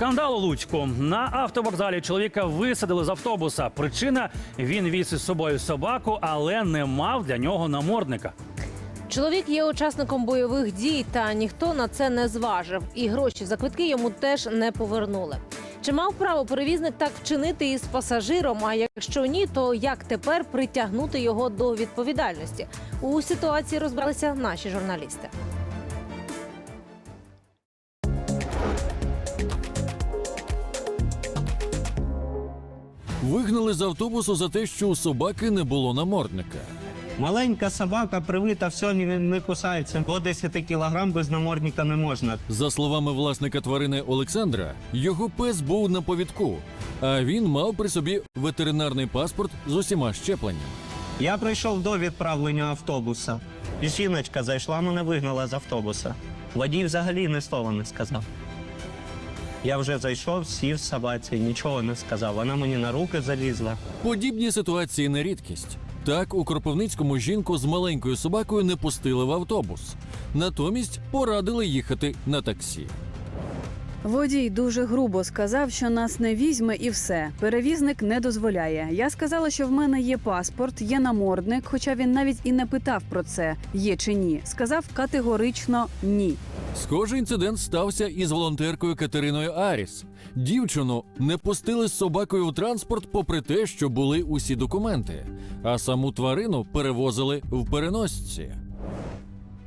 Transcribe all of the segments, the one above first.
Скандал у Луцьку. На автовокзалі чоловіка висадили з автобуса. Причина він віз із собою собаку, але не мав для нього намордника. Чоловік є учасником бойових дій, та ніхто на це не зважив. І гроші за квитки йому теж не повернули. Чи мав право перевізник так вчинити із пасажиром? А якщо ні, то як тепер притягнути його до відповідальності? У ситуації розбиралися наші журналісти. Вигнали з автобусу за те, що у собаки не було намордника. Маленька собака привита, все не, не кусається. До 10 кілограм без намордника не можна. За словами власника тварини Олександра, його пес був на повідку, а він мав при собі ветеринарний паспорт з усіма щепленнями. Я прийшов до відправлення автобуса. Жіночка зайшла, мене вигнала з автобуса. Водій взагалі ні слова не сказав. Я вже зайшов, сів собаці, нічого не сказав. Вона мені на руки залізла. Подібні ситуації не рідкість. Так, у Кропивницькому жінку з маленькою собакою не пустили в автобус. Натомість порадили їхати на таксі. Водій дуже грубо сказав, що нас не візьме, і все. Перевізник не дозволяє. Я сказала, що в мене є паспорт, є намордник, хоча він навіть і не питав про це, є чи ні. Сказав категорично ні. Схожий інцидент стався із волонтеркою Катериною Аріс. Дівчину не пустили з собакою у транспорт, попри те, що були усі документи, а саму тварину перевозили в переносці.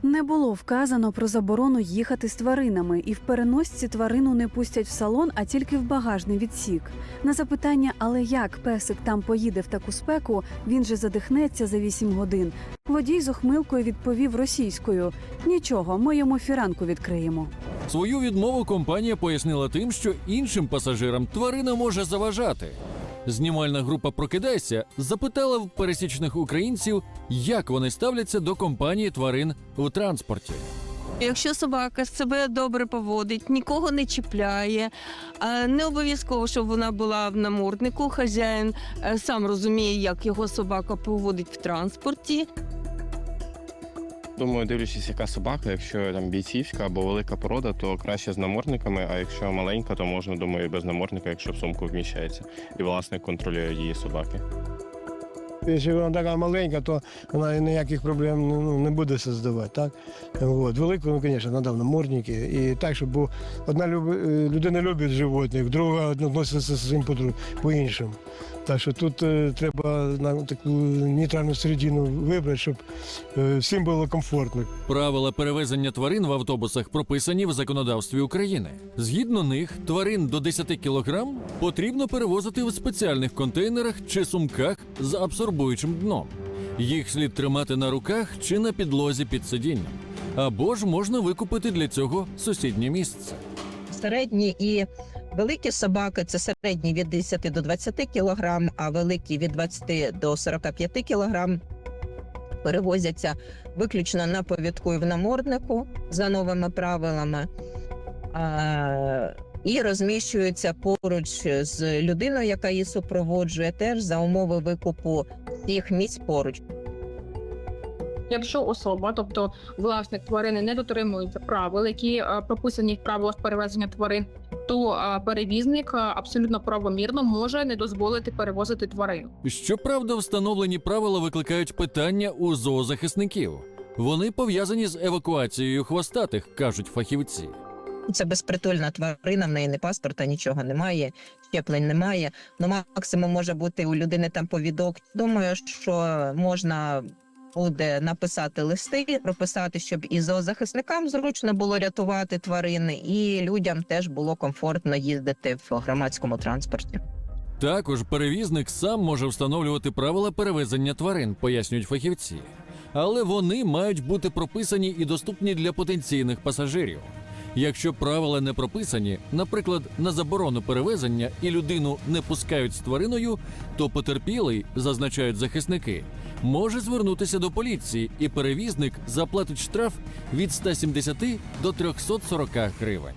Не було вказано про заборону їхати з тваринами, і в переносці тварину не пустять в салон, а тільки в багажний відсік. На запитання, але як песик там поїде в таку спеку, він же задихнеться за 8 годин. Водій з охмилкою відповів російською: нічого, ми йому фіранку відкриємо. Свою відмову компанія пояснила тим, що іншим пасажирам тварина може заважати. Знімальна група Прокидайся запитала в пересічних українців, як вони ставляться до компанії тварин у транспорті. Якщо собака себе добре поводить, нікого не чіпляє, а не обов'язково, щоб вона була в наморднику. Хазяїн е, сам розуміє, як його собака поводить в транспорті. Думаю, дивлячись, яка собака, якщо там бійцівська або велика порода, то краще з намордниками, а якщо маленька, то можна, думаю, і без намордника, якщо в сумку вміщається. І власник контролює її собаки. Якщо вона така маленька, то вона ніяких проблем ну, не буде создавати. Так? От. Велику, ну, звісно, надав намордники. І так, щоб бо одна люби- е, людина любить животних, друга відноситься з по- по-іншому. Так що тут е, треба на таку нейтральну середину вибрати, щоб е, всім було комфортно. Правила перевезення тварин в автобусах прописані в законодавстві України. Згідно них, тварин до 10 кг потрібно перевозити в спеціальних контейнерах чи сумках з абсорбуючим дном. Їх слід тримати на руках чи на підлозі під сидінням. Або ж можна викупити для цього сусіднє місце. середні і великі собаки це середні від 10 до 20 кг, а великі від 20 до 45 кг. Перевозяться виключно на повідку і в наморднику за новими правилами. А, і розміщуються поруч з людиною, яка її супроводжує, теж за умови викупу всіх місць поруч. Якщо особа, тобто власник тварини, не дотримується правил, які е, прописані в правилах перевезення тварин, то е, перевізник е, абсолютно правомірно може не дозволити перевозити тварину. Щоправда, встановлені правила викликають питання у зоозахисників. Вони пов'язані з евакуацією хвостатих, кажуть фахівці. Це безпритульна тварина, в неї не паспорта, нічого немає, щеплень немає. Ну, максимум може бути у людини там повідок. Думаю, що можна буде написати листи, прописати, щоб і зоозахисникам зручно було рятувати тварини, і людям теж було комфортно їздити в громадському транспорті. Також перевізник сам може встановлювати правила перевезення тварин, пояснюють фахівці. Але вони мають бути прописані і доступні для потенційних пасажирів. Якщо правила не прописані, наприклад, на заборону перевезення і людину не пускають з твариною, то потерпілий, зазначають захисники, може звернутися до поліції, і перевізник заплатить штраф від 170 до 340 гривень.